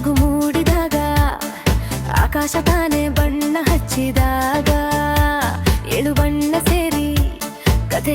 ಬೆಳಗು ಮೂಡಿದಾಗ ಆಕಾಶ ತಾನೇ ಬಣ್ಣ ಹಚ್ಚಿದಾಗ ಏಳು ಬಣ್ಣ ಸೇರಿ ಕಥೆ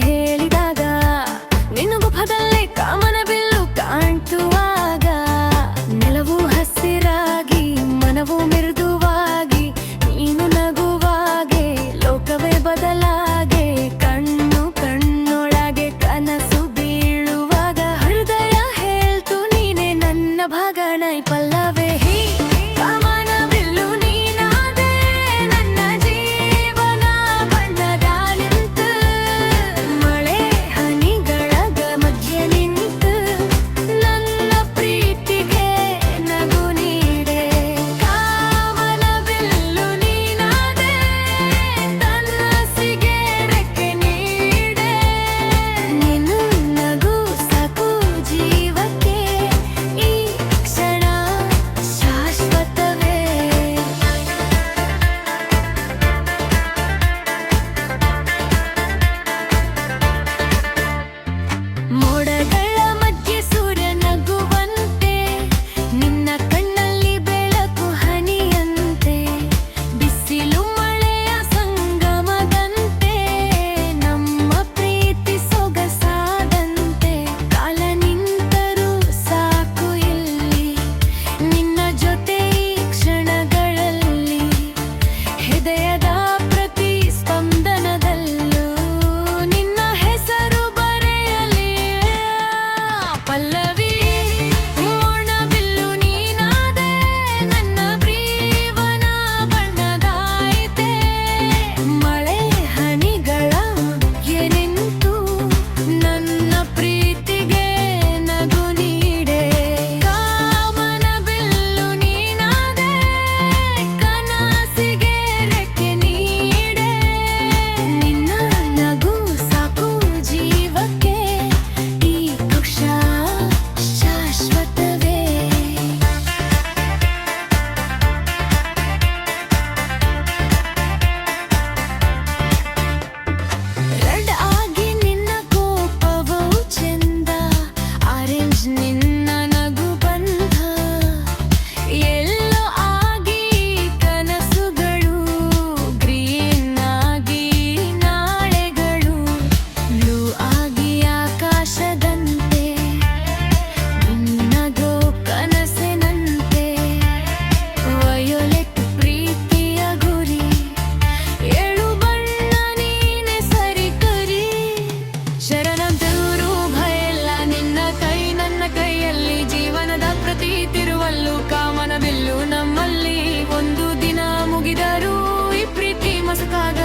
was a god